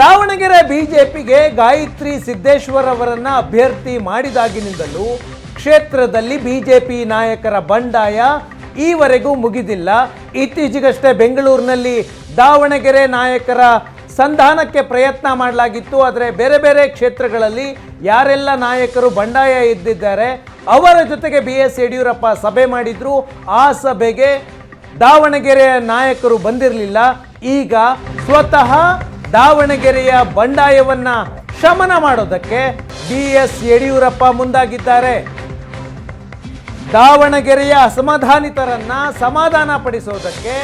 ದಾವಣಗೆರೆ ಬಿಜೆಪಿಗೆ ಗಾಯತ್ರಿ ಸಿದ್ದೇಶ್ವರ್ ಅವರನ್ನು ಅಭ್ಯರ್ಥಿ ಮಾಡಿದಾಗಿನಿಂದಲೂ ಕ್ಷೇತ್ರದಲ್ಲಿ ಬಿಜೆಪಿ ನಾಯಕರ ಬಂಡಾಯ ಈವರೆಗೂ ಮುಗಿದಿಲ್ಲ. ಇತ್ತೀಚೆಗಷ್ಟೇ ಬೆಂಗಳೂರಿನಲ್ಲಿ ದಾವಣಗೆರೆ ನಾಯಕರ ಸಂಧಾನಕ್ಕೆ ಪ್ರಯತ್ನ ಮಾಡಲಾಗಿತ್ತು. ಆದರೆ ಬೇರೆ ಬೇರೆ ಕ್ಷೇತ್ರಗಳಲ್ಲಿ ಯಾರೆಲ್ಲ ನಾಯಕರು ಬಂಡಾಯ ಇದ್ದಿದ್ದಾರೆ ಅವರ ಜೊತೆಗೆ ಬಿ ಎಸ್ ಯಡಿಯೂರಪ್ಪ ಸಭೆ ಮಾಡಿದ್ರು. ಆ ಸಭೆಗೆ ದಾವಣಗೆರೆಯ ನಾಯಕರು ಬಂದಿರಲಿಲ್ಲ. ಈಗ ಸ್ವತಃ ದಾವಣಗೆರೆಯ ಬಂಡಾಯವನ್ನ ಶಮನ ಮಾಡೋದಕ್ಕೆ ಬಿ ಎಸ್ ಯಡಿಯೂರಪ್ಪ ಮುಂದಾಗಿದ್ದಾರೆ. ದಾವಣಗೆರೆಯ ಅಸಮಾಧಾನಿತರನ್ನ ಸಮಾಧಾನ ಪಡಿಸೋದಕ್ಕೆ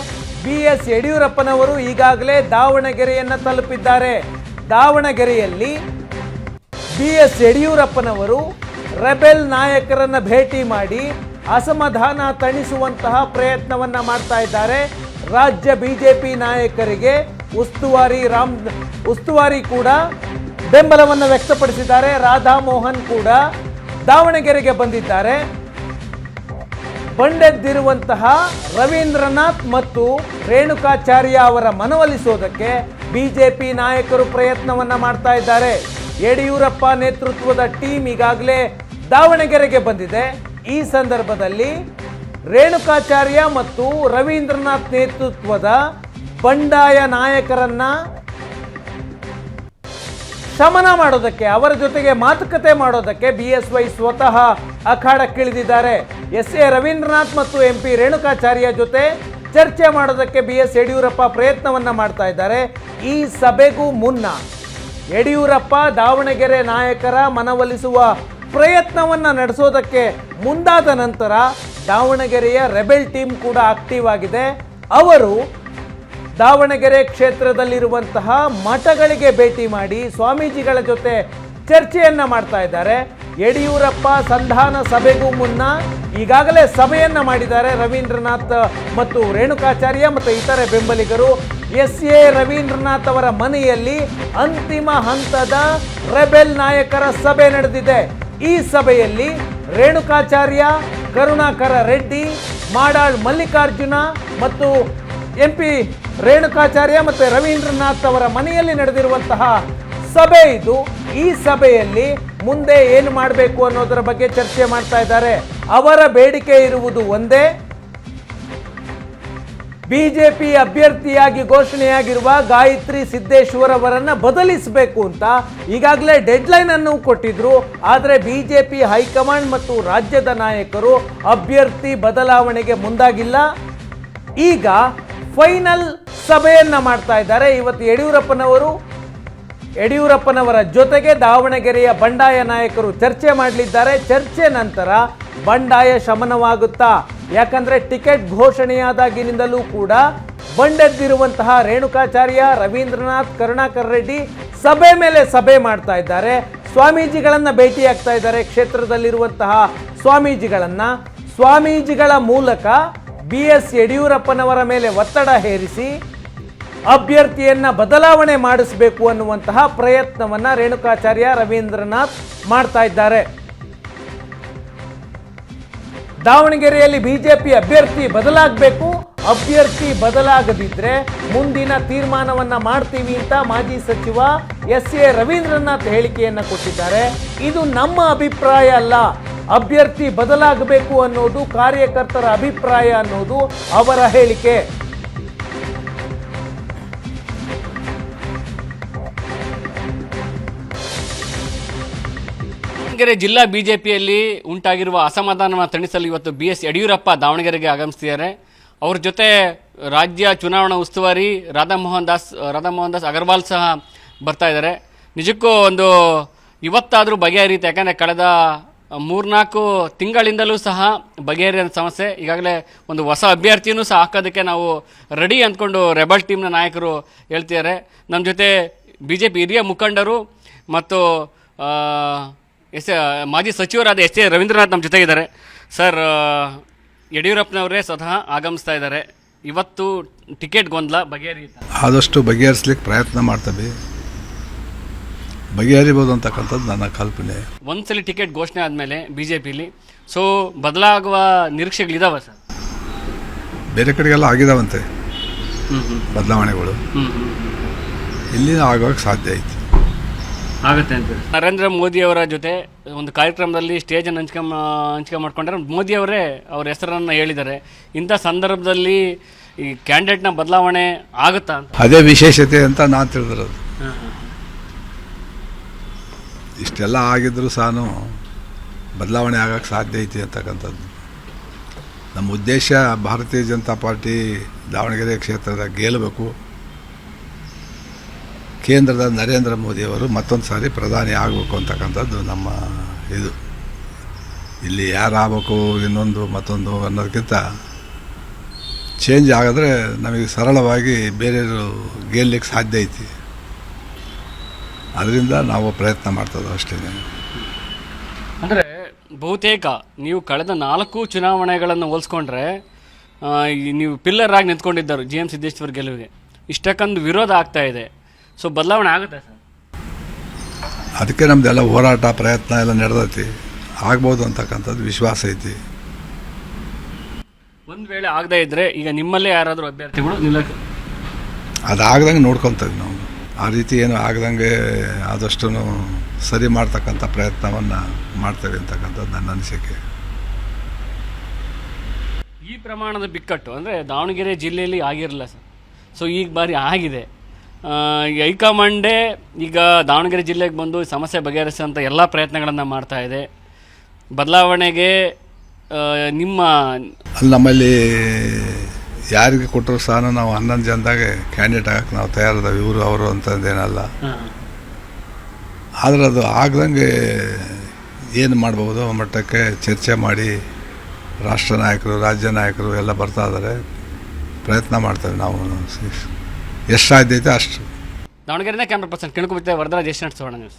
ಬಿ ಎಸ್ ಯಡಿಯೂರಪ್ಪನವರು ಈಗಾಗಲೇ ದಾವಣಗೆರೆಯನ್ನ ತಲುಪಿದ್ದಾರೆ. ದಾವಣಗೆರೆಯಲ್ಲಿ ಬಿ ಎಸ್ ಯಡಿಯೂರಪ್ಪನವರು ರೆಬೆಲ್ ನಾಯಕರನ್ನ ಭೇಟಿ ಮಾಡಿ ಅಸಮಾಧಾನ ತಣಿಸುವಂತಹ ಪ್ರಯತ್ನವನ್ನ ಮಾಡ್ತಾ ಇದ್ದಾರೆ. ರಾಜ್ಯ ಬಿಜೆಪಿ ನಾಯಕರಿಗೆ ಉಸ್ತುವಾರಿ ರಾಮ್, ಉಸ್ತುವಾರಿ ಕೂಡ ಬೆಂಬಲವನ್ನು ವ್ಯಕ್ತಪಡಿಸಿದ್ದಾರೆ. ರಾಧಾ ಮೋಹನ್ ಕೂಡ ದಾವಣಗೆರೆಗೆ ಬಂದಿದ್ದಾರೆ. ಬಂಡೆದ್ದಿರುವಂತಹ ರವೀಂದ್ರನಾಥ್ ಮತ್ತು ರೇಣುಕಾಚಾರ್ಯ ಅವರ ಮನವೊಲಿಸೋದಕ್ಕೆ ಬಿಜೆಪಿ ನಾಯಕರು ಪ್ರಯತ್ನವನ್ನ ಮಾಡ್ತಾ ಇದ್ದಾರೆ. ಯಡಿಯೂರಪ್ಪ ನೇತೃತ್ವದ ಟೀಮ್ ಈಗಾಗಲೇ ದಾವಣಗೆರೆಗೆ ಬಂದಿದೆ. ಈ ಸಂದರ್ಭದಲ್ಲಿ ರೇಣುಕಾಚಾರ್ಯ ಮತ್ತು ರವೀಂದ್ರನಾಥ್ ನೇತೃತ್ವದ ಬಂಡಾಯ ನಾಯಕರನ್ನ ಶಮನ ಮಾಡೋದಕ್ಕೆ, ಅವರ ಜೊತೆಗೆ ಮಾತುಕತೆ ಮಾಡೋದಕ್ಕೆ ಬಿ ಎಸ್ ವೈ ಸ್ವತಃ ಅಖಾಡಕ್ಕಿಳಿದಿದ್ದಾರೆ. ಎಸ್ ಎ ರವೀಂದ್ರನಾಥ್ ಮತ್ತು ಎಂ ಪಿ ರೇಣುಕಾಚಾರ್ಯ ಜೊತೆ ಚರ್ಚೆ ಮಾಡೋದಕ್ಕೆ ಬಿ ಎಸ್ ಯಡಿಯೂರಪ್ಪ ಪ್ರಯತ್ನವನ್ನ ಮಾಡ್ತಾ ಇದ್ದಾರೆ. ಈ ಸಭೆಗೂ ಮುನ್ನ ಯಡಿಯೂರಪ್ಪ ದಾವಣಗೆರೆ ನಾಯಕರ ಮನವೊಲಿಸುವ ಪ್ರಯತ್ನವನ್ನ ನಡೆಸೋದಕ್ಕೆ ಮುಂದಾದ ನಂತರ ದಾವಣಗೆರೆಯ ರೆಬೆಲ್ ಟೀಮ್ ಕೂಡ ಆಕ್ಟಿವ್ ಆಗಿದೆ. ಅವರು ದಾವಣಗೆರೆ ಕ್ಷೇತ್ರದಲ್ಲಿರುವಂತಹ ಮಠಗಳಿಗೆ ಭೇಟಿ ಮಾಡಿ ಸ್ವಾಮೀಜಿಗಳ ಜೊತೆ ಚರ್ಚೆಯನ್ನ ಮಾಡ್ತಾ ಇದ್ದಾರೆ. ಯಡಿಯೂರಪ್ಪ ಸಂಧಾನ ಸಭೆಗೂ ಮುನ್ನ ಈಗಾಗಲೇ ಸಭೆಯನ್ನ ಮಾಡಿದ್ದಾರೆ ರವೀಂದ್ರನಾಥ್ ಮತ್ತು ರೇಣುಕಾಚಾರ್ಯ ಮತ್ತು ಇತರೆ ಬೆಂಬಲಿಗರು. ಎಸ್ ಎ ರವೀಂದ್ರನಾಥ್ ಅವರ ಮನೆಯಲ್ಲಿ ಅಂತಿಮ ಹಂತದ ರೆಬೆಲ್ ನಾಯಕರ ಸಭೆ ನಡೆದಿದೆ. ಈ ಸಭೆಯಲ್ಲಿ ರೇಣುಕಾಚಾರ್ಯ, ಕರುಣಾಕರ ರೆಡ್ಡಿ, ಮಾಡಾಳ್ ಮಲ್ಲಿಕಾರ್ಜುನ ಮತ್ತು ಎಂ ಪಿ ರೇಣುಕಾಚಾರ್ಯ ಮತ್ತು ರವೀಂದ್ರನಾಥ್ ಅವರ ಮನೆಯಲ್ಲಿ ನಡೆದಿರುವಂತಹ ಸಭೆ ಇದು. ಈ ಸಭೆಯಲ್ಲಿ ಮುಂದೆ ಏನು ಮಾಡಬೇಕು ಅನ್ನೋದರ ಬಗ್ಗೆ ಚರ್ಚೆ ಮಾಡ್ತಾ ಇದ್ದಾರೆ. ಅವರ ಬೇಡಿಕೆ ಇರುವುದು ಒಂದೇ. ಬಿಜೆಪಿ ಅಭ್ಯರ್ಥಿಯಾಗಿ ಘೋಷಣೆಯಾಗಿರುವ ಗಾಯತ್ರಿ ಸಿದ್ದೇಶ್ವರ್ ಅವರನ್ನು ಬದಲಿಸಬೇಕು ಅಂತ ಈಗಾಗಲೇ ಡೆಡ್ಲೈನ್ ಅನ್ನು ಕೊಟ್ಟಿದ್ರು. ಆದರೆ ಬಿಜೆಪಿ ಹೈಕಮಾಂಡ್ ಮತ್ತು ರಾಜ್ಯದ ನಾಯಕರು ಅಭ್ಯರ್ಥಿ ಬದಲಾವಣೆಗೆ ಮುಂದಾಗಿಲ್ಲ. ಈಗ ಫೈನಲ್ ಸಭೆಯನ್ನು ಮಾಡ್ತಾ ಇದ್ದಾರೆ. ಇವತ್ತು ಯಡಿಯೂರಪ್ಪನವರು, ಯಡಿಯೂರಪ್ಪನವರ ಜೊತೆಗೆ ದಾವಣಗೆರೆಯ ಬಂಡಾಯ ನಾಯಕರು ಚರ್ಚೆ ಮಾಡಲಿದ್ದಾರೆ. ಚರ್ಚೆ ನಂತರ ಬಂಡಾಯ ಶಮನವಾಗುತ್ತಾ, ಯಾಕಂದ್ರೆ ಟಿಕೆಟ್ ಘೋಷಣೆಯಾದಾಗಿನಿಂದಲೂ ಕೂಡ ಬಂಡೆದ್ದಿರುವಂತಹ ರೇಣುಕಾಚಾರ್ಯ ರವೀಂದ್ರನಾಥ್ ಕರುಣಾಕರ್ ರೆಡ್ಡಿ ಸಭೆ ಮೇಲೆ ಸಭೆ ಮಾಡ್ತಾ ಇದ್ದಾರೆ. ಸ್ವಾಮೀಜಿಗಳನ್ನ ಭೇಟಿಯಾಗ್ತಾ ಇದ್ದಾರೆ. ಕ್ಷೇತ್ರದಲ್ಲಿರುವಂತಹ ಸ್ವಾಮೀಜಿಗಳನ್ನು, ಸ್ವಾಮೀಜಿಗಳ ಮೂಲಕ ಬಿ ಎಸ್ ಯಡಿಯೂರಪ್ಪನವರ ಮೇಲೆ ಒತ್ತಡ ಹೇರಿಸಿ ಅಭ್ಯರ್ಥಿಯನ್ನ ಬದಲಾವಣೆ ಮಾಡಿಸಬೇಕು ಅನ್ನುವಂತಹ ಪ್ರಯತ್ನವನ್ನ ರೇಣುಕಾಚಾರ್ಯ ರವೀಂದ್ರನಾಥ್ ಮಾಡ್ತಾ ಇದ್ದಾರೆ. ದಾವಣಗೆರೆಯಲ್ಲಿ ಬಿಜೆಪಿ ಅಭ್ಯರ್ಥಿ ಬದಲಾಗಬೇಕು, ಅಭ್ಯರ್ಥಿ ಬದಲಾಗದಿದ್ದರೆ ಮುಂದಿನ ತೀರ್ಮಾನವನ್ನು ಮಾಡ್ತೀವಿ ಅಂತ ಮಾಜಿ ಸಚಿವ ಎಸ್ ಎ ರವೀಂದ್ರನಾಥ್ ಹೇಳಿಕೆಯನ್ನು ಕೊಟ್ಟಿದ್ದಾರೆ. ಇದು ನಮ್ಮ ಅಭಿಪ್ರಾಯ ಅಲ್ಲ. ಅಭ್ಯರ್ಥಿ ಬದಲಾಗಬೇಕು ಅನ್ನೋದು ಕಾರ್ಯಕರ್ತರ ಅಭಿಪ್ರಾಯ ಅನ್ನೋದು ಅವರ ಹೇಳಿಕೆ. ದಾವಣಗೆರೆ ಜಿಲ್ಲಾ ಬಿಜೆಪಿಯಲ್ಲಿ ಉಂಟಾಗಿರುವ ಅಸಮಾಧಾನವನ್ನು ತಣಿಸಲು ಇವತ್ತು ಬಿ ಎಸ್ ಯಡಿಯೂರಪ್ಪ ದಾವಣಗೆರೆಗೆ ಆಗಮಿಸ್ತಿದ್ದಾರೆ. ಅವ್ರ ಜೊತೆ ರಾಜ್ಯ ಚುನಾವಣಾ ಉಸ್ತುವಾರಿ ರಾಧಾಮೋಹನ್ ದಾಸ್ ರಾಧಾಮೋಹನ್ ದಾಸ್ ಅಗರ್ವಾಲ್ ಸಹ ಬರ್ತಾ ಇದ್ದಾರೆ. ನಿಜಕ್ಕೂ ಒಂದು ಇವತ್ತಾದರೂ ಬಗೆಹರಿಯುತ್ತೆ, ಯಾಕಂದರೆ ಕಳೆದ ಮೂರ್ನಾಲ್ಕು ತಿಂಗಳಿಂದಲೂ ಸಹ ಬಗೆಹರಿಯ ಸಮಸ್ಯೆ. ಈಗಾಗಲೇ ಒಂದು ಹೊಸ ಅಭ್ಯರ್ಥಿನೂ ಸಹ ಹಾಕೋದಕ್ಕೆ ನಾವು ರೆಡಿ ಅಂದ್ಕೊಂಡು ರೆಬಲ್ ಟೀಮ್ನ ನಾಯಕರು ಹೇಳ್ತಿದ್ದಾರೆ. ನಮ್ಮ ಜೊತೆ ಬಿ ಜೆ ಪಿ ಹಿರಿಯ ಮುಖಂಡರು ಮತ್ತು ಎಸ್ ಮಾಜಿ ಸಚಿವರಾದ ಎಸ್ ಎ ರವೀಂದ್ರನಾಥ್ ನಮ್ಮ ಜೊತೆಗಿದ್ದಾರೆ ಸರ್ ಯಡಿಯೂರಪ್ಪನವರೇ ಸ್ವತಃ ಆಗಮಿಸ್ತಾ ಇದ್ದಾರೆ. ಇವತ್ತು ಟಿಕೆಟ್ ಗೊಂದಲ ಬಗೆಹರಿಯುತ್ತೆ ಆದಷ್ಟು ಬಗೆಹರಿಸ್ಲಿಕ್ಕೆ ಪ್ರಯತ್ನ ಮಾಡ್ತೀವಿ ಬಗೆಹರಿಬೋದು ಅಂತಕ್ಕಂಥದ್ದು ನನ್ನ ಕಲ್ಪನೆ. ಒಂದ್ಸಲಿ ಟಿಕೆಟ್ ಘೋಷಣೆ ಆದಮೇಲೆ ಬಿ ಜೆ ಪಿಲಿ ಸೊ ಬದಲಾಗುವ ನಿರೀಕ್ಷೆಗಳಿದಾವ ಸರ್? ಬೇರೆ ಕಡೆಗೆಲ್ಲ ಆಗಿದಾವಂತೆ. ಬದಲಾವಣೆಗಳು. ಇಲ್ಲಿ ಆಗೋಕೆ ಸಾಧ್ಯ ಐತಿ ಆಗುತ್ತೆ ಅಂತ ನರೇಂದ್ರ ಮೋದಿ ಅವರ ಜೊತೆ ಒಂದು ಕಾರ್ಯಕ್ರಮದಲ್ಲಿ ಸ್ಟೇಜ್ ಅನ್ನು ಹಂಚಿಕೆ ಹಂಚ್ಕೆ ಮಾಡ್ಕೊಂಡ್ರೆ. ಮೋದಿ ಅವರೇ ಅವ್ರ ಹೆಸರನ್ನು ಹೇಳಿದ್ದಾರೆ. ಇಂಥ ಸಂದರ್ಭದಲ್ಲಿ ಈ ಕ್ಯಾಂಡಿಡೇಟ್ನ ಬದಲಾವಣೆ ಆಗುತ್ತಾ ಅಂತ? ಅದೇ ವಿಶೇಷತೆ ಅಂತ ನಾನು ತಿಳಿದಿರೋದು. ಇಷ್ಟೆಲ್ಲ ಆಗಿದ್ದರೂ ಸಹ ಬದಲಾವಣೆ ಆಗೋಕ್ಕೆ ಸಾಧ್ಯ ಐತಿ ಅಂತಕ್ಕಂಥದ್ದು. ನಮ್ಮ ಉದ್ದೇಶ ಭಾರತೀಯ ಜನತಾ ಪಾರ್ಟಿ ದಾವಣಗೆರೆ ಕ್ಷೇತ್ರದ ಗೆಲ್ಲಬೇಕು. ಕೇಂದ್ರದ ನರೇಂದ್ರ ಮೋದಿಯವರು ಮತ್ತೊಂದು ಸಾರಿ ಪ್ರಧಾನಿ ಆಗಬೇಕು ಅಂತಕ್ಕಂಥದ್ದು ನಮ್ಮ ಇದು. ಇಲ್ಲಿ ಯಾರು ಆಗಬೇಕು ಇನ್ನೊಂದು ಮತ್ತೊಂದು ಅನ್ನೋದಕ್ಕಿಂತ ಚೇಂಜ್ ಆಗಿದ್ರೆ ನಮಗೆ ಸರಳವಾಗಿ ಬೇರೆಯವರು ಗೆಲ್ಲಲಿಕ್ಕೆ ಸಾಧ್ಯ ಐತಿ. ಅದರಿಂದ ನಾವು ಪ್ರಯತ್ನ ಮಾಡ್ತದೆ ಅಷ್ಟೇ ಅಂದರೆ ಬಹುತೇಕ ನೀವು ಕಳೆದ ನಾಲ್ಕು ಚುನಾವಣೆಗಳನ್ನು ಹೋಲಿಸ್ಕೊಂಡ್ರೆ ನೀವು ಪಿಲ್ಲರ್ ಆಗಿ ನಿಂತ್ಕೊಂಡಿದ್ದರು ಜಿ ಎಂ ಸಿದ್ದೇಶ್ವರ್ ಗೆಲುವಿಗೆ. ಇಷ್ಟಕ್ಕೊಂದು ವಿರೋಧ ಆಗ್ತಾ ಇದೆ. ಸೊ ಬದಲಾವಣೆ ಆಗುತ್ತೆ ಸರ್? ಅದಕ್ಕೆ ನಮ್ಮದೆಲ್ಲ ಹೋರಾಟ ಪ್ರಯತ್ನ ಎಲ್ಲ ನಡೆದೈತಿ. ಆಗ್ಬೋದು ಅಂತಕ್ಕಂಥದ್ದು ವಿಶ್ವಾಸ ಐತಿ. ಒಂದು ವೇಳೆ ಆಗದೇ ಇದ್ರೆ ಈಗ ನಿಮ್ಮಲ್ಲೇ ಯಾರಾದರೂ ಅಭ್ಯರ್ಥಿಗಳು ನಿಲ್ಲಕ್ಕೆ ಅದಾಗ್ದಂಗೆ ನೋಡ್ಕೊತೀವಿ ನಾವು. ಆ ರೀತಿ ಏನು ಆಗದಂಗೆ ಆದಷ್ಟು ಸರಿ ಮಾಡ್ತಕ್ಕಂಥ ಪ್ರಯತ್ನವನ್ನು ಮಾಡ್ತೇವೆ ಅಂತಕ್ಕಂಥದ್ದು ನನ್ನ ಅನಿಸಿಕೆ. ಈ ಪ್ರಮಾಣದ ಬಿಕ್ಕಟ್ಟು ಅಂದರೆ ದಾವಣಗೆರೆ ಜಿಲ್ಲೆಯಲ್ಲಿ ಆಗಿರಲಿಲ್ಲ ಸರ್. ಸೊ ಈಗ ಬಾರಿ ಆಗಿದೆ. ಈ ಹೈಕಮಾಂಡೇ ಈಗ ದಾವಣಗೆರೆ ಜಿಲ್ಲೆಗೆ ಬಂದು ಸಮಸ್ಯೆ ಬಗೆಹರಿಸುವಂಥ ಎಲ್ಲ ಪ್ರಯತ್ನಗಳನ್ನು ಮಾಡ್ತಾ ಇದೆ. ಬದಲಾವಣೆಗೆ ನಿಮ್ಮ ಅಲ್ಲಿ ನಮ್ಮಲ್ಲಿ ಯಾರಿಗೆ ಕೊಟ್ಟರು ಸಹ ನಾವು ಹನ್ನೊಂದು ಜನದಾಗೆ ಕ್ಯಾಂಡಿಡೇಟ್ ಆಗಕ್ಕೆ ನಾವು ತಯಾರಿದ್ದೇವೆ ಇವರು ಅವರು ಅಂತಂದೇನಲ್ಲ. ಆದರೆ ಅದು ಆಗ್ದಂಗೆ ಏನು ಮಾಡ್ಬೋದು? ಮಟ್ಟಕ್ಕೆ ಚರ್ಚೆ ಮಾಡಿ ರಾಷ್ಟ್ರ ನಾಯಕರು ರಾಜ್ಯ ನಾಯಕರು ಎಲ್ಲ ಬರ್ತಾ ಇದ್ದಾರೆ. ಪ್ರಯತ್ನ ಮಾಡ್ತೇವೆ ನಾವು. ಎಷ್ಟು ಸಾಧ್ಯ ಐತೆ ಅಷ್ಟು ದಾವಣಗೆರೆನೇ ಕ್ಯಾಮ್ರಾ ಪರ್ಸನ್ ಕೆಣಕುಬಿತ್ತೆ ವರದರಾಜ್ ಎಷ್ಟು ನಡೆಸೋಣ ನ್ಯೂಸ್